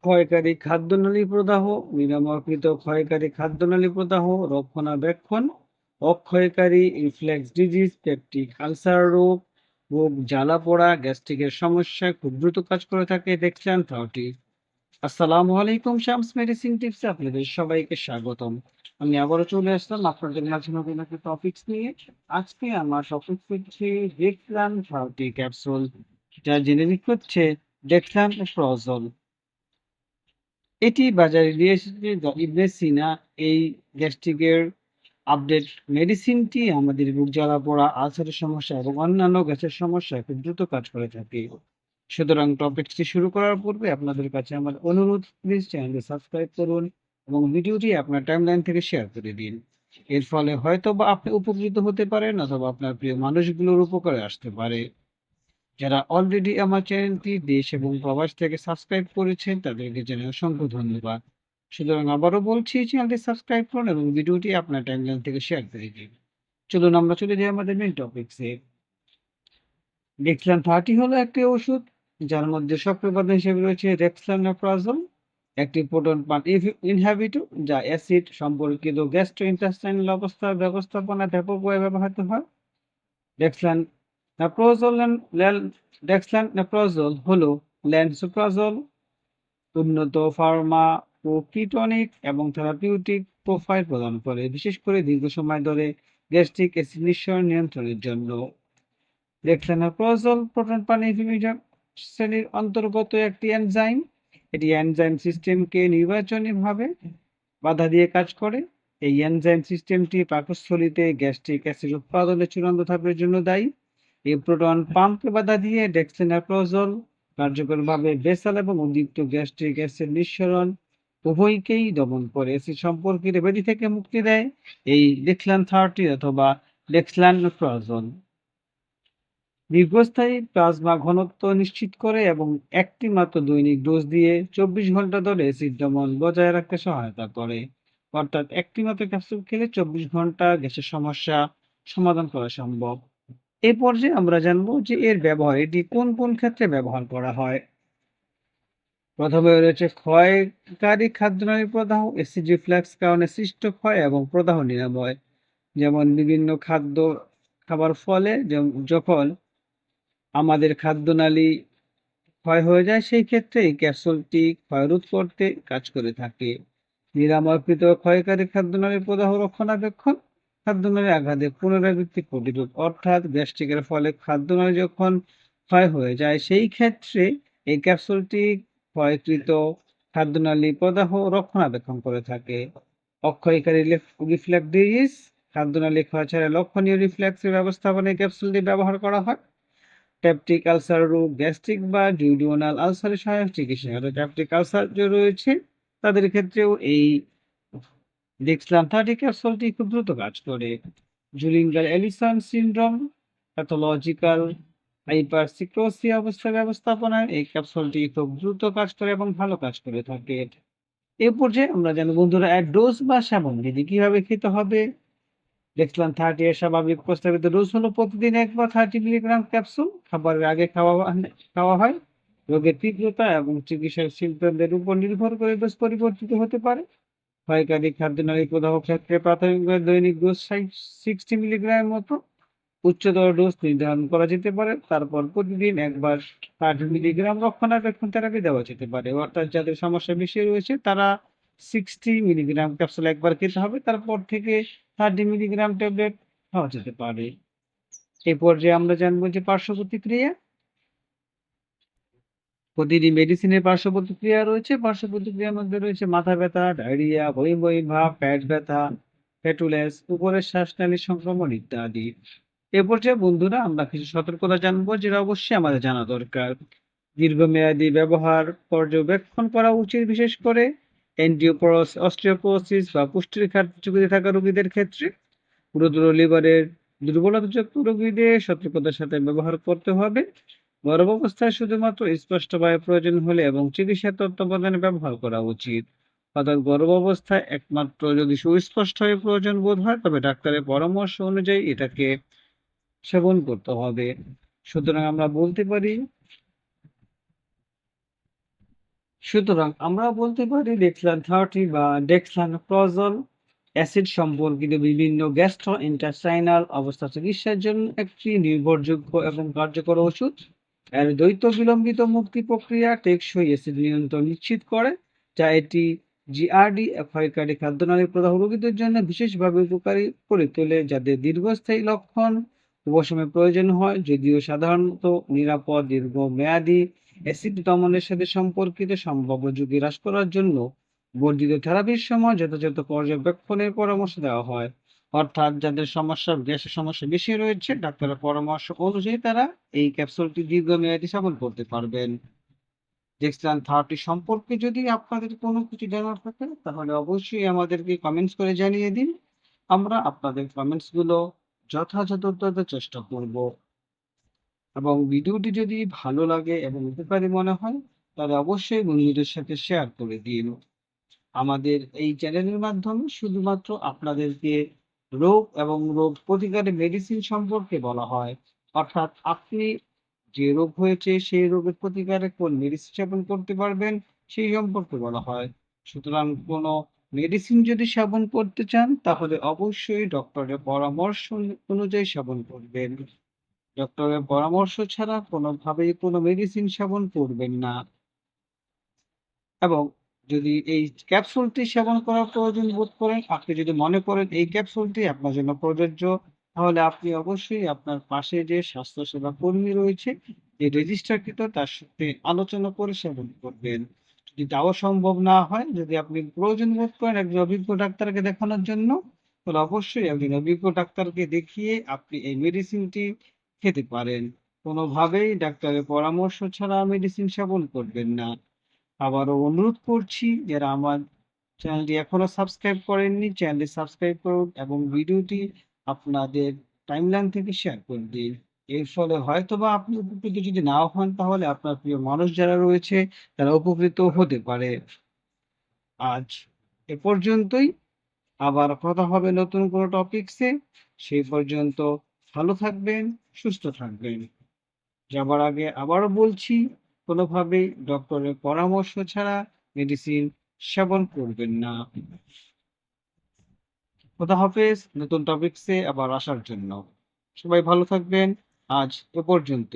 ক্ষয়কারী খাদ্যনালী প্রদাহ, নিরাময়কৃত ক্ষয়কারী খাদ্যনালী প্রদাহ, রক্ষণাবেক্ষণ, অক্ষয়কারী রিফ্লেক্স ডিজিজ, পেপটিক আলসার রোগ, বুক জ্বালা-পোড়া, গ্যাস্ট্রিকের সমস্যায় খুব দ্রুত কাজ করে থাকে দেখছেন থার্টি। আসসালামু আলাইকুম শামস মেডিসিন টিপসে আপনাদের সবাইকে স্বাগতম। আমি আবারও চলে আসলাম আপনাদের মাঝে নতুন একটা টপিকস নিয়ে। আজকে আমার টপিকস হচ্ছে ডেক্সলান থার্টি ক্যাপসুল যা জেনেরিক হচ্ছে ডেক্সলান প্রজল। এটি বাজারে দিয়ে এসেছে ইবনে সিনা এই গ্যাস্ট্রিকের আপডেট মেডিসিনটি আমাদের বুক জ্বালা, পোড়া, আলসারের সমস্যা এবং অন্যান্য গ্যাসের সমস্যা খুব দ্রুত কাজ করে থাকে। সুতরাং টপিকটি শুরু করার পূর্বে আপনাদের কাছে আমার অনুরোধ প্লিজ চ্যানেলটি সাবস্ক্রাইব করুন এবং ভিডিওটি আপনার টাইমলাইন থেকে শেয়ার করে দিন। এর ফলে হয়তো বা আপনি উপকৃত হতে পারেন অথবা আপনার প্রিয় মানুষগুলোর উপকারে আসতে পারে। যারা অলরেডি আমার চ্যানেলটি দেশ এবং প্রবাস থেকে সাবস্ক্রাইব করেছেন, তাদেরকে জানাই অসংখ্য ধন্যবাদ। সুতরাং আবারও বলছি চ্যানেলটি সাবস্ক্রাইব করুন এবং ভিডিওটি আপনার টাইমলাইন থেকে শেয়ার করে দিন। চলুন আমরা চলে যাই আমাদের মেন টপিকসে ডেক্সলান থার্টি হলো একটি ওষুধ, যার মধ্যে সক্রিয় হিসেবে রয়েছে রেক্সলানোপ্রাজল একটি প্রোটন পান ইনহ্যাবিটর যা অ্যাসিড সম্পর্কিত গ্যাস্ট্রো ইন্টাস্টাইনাল অবস্থা ব্যবস্থাপনা ব্যাপকভাবে ব্যবহৃত হয়। ডেক্সলান নাপ্রোজল ডেক্সলান নাপ্রোজল হলো ল্যান্সোপ্রাজল উন্নত ফার্মা ও কিটনিক এবং থেরাপিউটিক প্রোফাইল প্রদান করে, বিশেষ করে দীর্ঘ সময় ধরে গ্যাস্ট্রিক অ্যাসিড নিঃসরণ নিয়ন্ত্রণের জন্য। ডেক্সানাপ্রোজল প্রোটন পানি শ্রেণির অন্তর্গত একটি এনজাইম। এটি এনজাইম সিস্টেমকে নির্বাচনীভাবে বাধা দিয়ে কাজ করে। এই এনজাইম সিস্টেমটি পাকস্থলীতে গ্যাস্ট্রিক অ্যাসিড উৎপাদনের চূড়ান্ত ধাপের জন্য দায়ী। এই প্রোটন পাম্পকে বাধা দিয়ে ডেক্সিনাপ্রোজল কার্যকরভাবে বেসাল এবং উদ্দীপ্ত গ্যাস্ট্রিক অ্যাসিড নিঃসরণ উভয়কেই দমন করে। অ্যাসিড সম্পর্কিত ব্যাধি থেকে মুক্তি দেয় এই ডেক্সলান থার্টি অথবা ডেক্সলান প্রয়োজন দীর্ঘস্থায়ী প্লাজমা ঘনত্ব নিশ্চিত করে এবং একটি মাত্র দৈনিক ডোজ দিয়ে চব্বিশ ঘণ্টা ধরে অ্যাসিড দমন বজায় রাখতে সহায়তা করে। অর্থাৎ একটি মাত্র ক্যাপসুল খেলে চব্বিশ ঘণ্টা গ্যাসের সমস্যা সমাধান করা সম্ভব। এই পর্যায়ে আমরা জানব যে এর ব্যবহার এটি কোন কোন ক্ষেত্রে ব্যবহার করা হয়। প্রথমে রয়েছে ক্ষয়কারী খাদ্যনালী প্রদাহ এসিড ফ্ল্যাক্স কারণে সৃষ্ট ক্ষয় এবং প্রদাহ নিরাময়। যেমন বিভিন্ন খাদ্য খাবার ফলে যখন আমাদের খাদ্যনালী ক্ষয় হয়ে যায়, সেই ক্ষেত্রে এই ক্যাপসুলটি ক্ষয়রোধ করতে কাজ করে থাকে। নিরাময়কৃত ক্ষয়কারী খাদ্যনালীর প্রদাহ রক্ষণাবেক্ষণ খাদ্যনালীর আঘাতে পুনরাবৃত্তি প্রতিরোধ অর্থাৎ গ্যাস্ট্রিকের ফলে খাদ্যনালী যখন ক্ষয় হয়ে যায়, সেই ক্ষেত্রে এই ক্যাপসুলটি ক্ষয়কৃত খাদ্যনালী প্রদাহ রক্ষণাবেক্ষণ করে থাকে। অক্ষয়কারী রিফ্লেক্স ডিজিজ খাদ্যনালী ক্ষয় ছাড়া লক্ষণীয় রিফ্লেক্সের ব্যবস্থাপনায় ক্যাপসুলটি ব্যবহার করা হয়। ট্যাপটিক আলসার রোগ, গ্যাস্ট্রিক বা ডিউডিওনাল আলসারের সহায়ক চিকিৎসা। ট্যাপটিক আলসার যে রয়েছে, তাদের ক্ষেত্রেও এই দেখছিলাম থার্টি ক্যাপসুলটি খুব দ্রুত কাজ করে। Zollinger Ellison syndrome pathological hypersecretory অবস্থা ব্যবস্থাপনায় এই ক্যাপসুলটি খুব দ্রুত কাজ করে এবং ভালো কাজ করে থাকে। এ পর্যায়ে আমরা জানি বন্ধুরা এক ডোজ বা সেবন বিধি কীভাবে খেতে হবে? দেখলাম থার্টি এর স্বাভাবিক প্রস্তাবিত ডোজ হলো প্রতিদিন এক বা থার্টি মিলিগ্রাম ক্যাপসুল খাবারের আগে খাওয়া খাওয়া হয়। রোগের তীব্রতা এবং চিকিৎসার সিমটমদের উপর নির্ভর করে ডোজ পরিবর্তিত হতে পারে। ক্ষয়কারী খাদ্যনালী প্রদাহ ক্ষেত্রে প্রাথমিকভাবে দৈনিক ডোজ সিক্সটি মিলিগ্রামের মতো উচ্চতর ডোজ নির্ধারণ করা যেতে পারে। তারপর প্রতিদিন একবার থার্টি মিলিগ্রাম রক্ষণাবেক্ষণ থেরাপি দেওয়া যেতে পারে। অর্থাৎ যাদের সমস্যা বেশি রয়েছে, তারা সিক্সটি মিলিগ্রাম ক্যাপসুল একবার খেতে হবে, তারপর থেকে থার্টি মিলিগ্রাম ট্যাবলেট খাওয়া যেতে পারে। এই পর্যায়ে আমরা জানব যে পার্শ্ব প্রতিক্রিয়া প্রতিটি মেডিসিনের পার্শ্ব প্রতিক্রিয়া রয়েছে পার্শ্ব প্রতিক্রিয়ার মধ্যে রয়েছে মাথা ব্যথা ডায়রিয়া বই বই ভাব, পেট ব্যথা, ফ্যাটুলেস, উপরের শ্বাসনালীর সংক্রমণ ইত্যাদি। এ পর্যায়ে বন্ধুরা আমরা কিছু সতর্কতা জানব, যেটা অবশ্যই আমাদের জানা দরকার। দীর্ঘমেয়াদী ব্যবহার, পর্যবেক্ষণ করা উচিত বিশেষ করে। এন্টিওপোরোস অস্ট্রিওপোরোসিস বা পুষ্টির ঘাটতি থাকা রোগীদের ক্ষেত্রে। গুরুতর লিভারের দুর্বলতাযুক্ত রোগীদের সতর্কতার সাথে ব্যবহার করতে হবে। গর্ভাবস্থায় শুধুমাত্র স্পষ্টভাবে প্রয়োজন হলে এবং চিকিৎসা তত্ত্বাবধানে ব্যবহার করা উচিত। অর্থাৎ গর্ভাবস্থায় একমাত্র যদি সুস্পষ্ট হয়ে প্রয়োজন বোধ হয়, তবে ডাক্তারের পরামর্শ অনুযায়ী এটাকে সেবন করতে হবে। সুতরাং আমরা বলতে পারি, সুতরাং আমরা বলতে পারি ডেক্সলান থার্টি বা ডেক্সলান প্রজল অ্যাসিড সম্পর্কিত বিভিন্ন গ্যাস্ট্রো ইন্টাস্টাইনাল অবস্থা চিকিৎসার জন্য একটি নির্ভরযোগ্য এবং কার্যকর ওষুধ। দ্বৈত বিলম্বিত মুক্তি প্রক্রিয়া টেকসই অ্যাসিড নিয়ন্ত্রণ নিশ্চিত করে, যা এটি জিআরডি ক্ষয়কারী খাদ্যনালী প্রদাহ রোগীদের জন্য বিশেষভাবে উপকারী করে তোলে যাদের দীর্ঘস্থায়ী লক্ষণ উপশমের প্রয়োজন হয়। যদিও সাধারণত নিরাপদ, দীর্ঘমেয়াদী অ্যাসিড দমনের সাথে সম্পর্কিত সম্ভাব্য ঝুঁকি হ্রাস করার জন্য বর্ধিত থেরাপির সময় যথাযথ পর্যবেক্ষণের পরামর্শ দেওয়া হয়। অর্থাৎ যাদের সমস্যা, গ্যাসের সমস্যা বেশি রয়েছে, ডাক্তারের পরামর্শ অনুযায়ী তারা এই ক্যাপসুলটি দীর্ঘমেয়াদী সেবন করতে পারবেন। থার্টি সম্পর্কে যদি আপনাদের কোনো কিছু জানার থাকে, তাহলে অবশ্যই আমাদেরকে কমেন্টস করে জানিয়ে দিন। আমরা আপনাদের কমেন্টসগুলো যথাযথ চেষ্টা করব। এবং ভিডিওটি যদি ভালো লাগে এবং উপকারী মনে হয়, তাহলে অবশ্যই বন্ধুদের সাথে শেয়ার করে দিন। আমাদের এই চ্যানেলের মাধ্যমে শুধুমাত্র আপনাদেরকে রোগ এবং রোগ প্রতিকারের মেডিসিন সম্পর্কে বলা হয়। অর্থাৎ আপনি যে রোগ হয়েছে, সেই রোগের প্রতিকারে কোন মেডিসিন সেবন করতে পারবেন, সেই সম্পর্কে বলা হয়। সুতরাং কোনো মেডিসিন যদি সেবন করতে চান, তাহলে অবশ্যই ডক্টরের পরামর্শ অনুযায়ী সেবন করবেন। ডক্টরের পরামর্শ ছাড়া কোনোভাবেই কোনো মেডিসিন সেবন করবেন না। এবং যদি এই ক্যাপসুলটি সেবন করার প্রয়োজন বোধ করেন, আপনি যদি মনে করেন এই ক্যাপসুলটি আপনার জন্য প্রযোজ্য, তাহলে আপনি অবশ্যই আপনার পাশে যে স্বাস্থ্যসেবা কর্মী রয়েছে, যে রেজিস্টারকৃত তার সাথে আলোচনা করে সেবন করবেন। যদি তাও সম্ভব না হয়, যদি আপনি প্রয়োজন বোধ করেন একজন অভিজ্ঞ ডাক্তারকে দেখানোর জন্য, তাহলে অবশ্যই একজন অভিজ্ঞ ডাক্তারকে দেখিয়ে আপনি এই মেডিসিনটি খেতে পারেন। কোনোভাবেই ডাক্তারের পরামর্শ ছাড়া মেডিসিন সেবন করবেন না। আবারও অনুরোধ করছি যারা আমার চ্যানেলটি এখনও সাবস্ক্রাইব করেননি, চ্যানেলটি সাবস্ক্রাইব করুন এবং ভিডিওটি আপনাদের টাইমলাইন থেকে শেয়ার করে দিন। এর ফলে হয়তোবা আপনি উপকৃত যদি নাও হন, তাহলে আপনার প্রিয় মানুষ যারা রয়েছে, তারা উপকৃত হতে পারে। আজ এ পর্যন্তই। আবার কথা হবে নতুন কোনো টপিকসে সেই পর্যন্ত ভালো থাকবেন, সুস্থ থাকবেন। যাবার আগে আবারও বলছি কোনোভাবেই ডক্টরের পরামর্শ ছাড়া মেডিসিন সেবন করবেন না। খোদা হাফেজ, নতুন টপিকসে আবার আসার জন্য। সবাই ভালো থাকবেন। আজ এ পর্যন্ত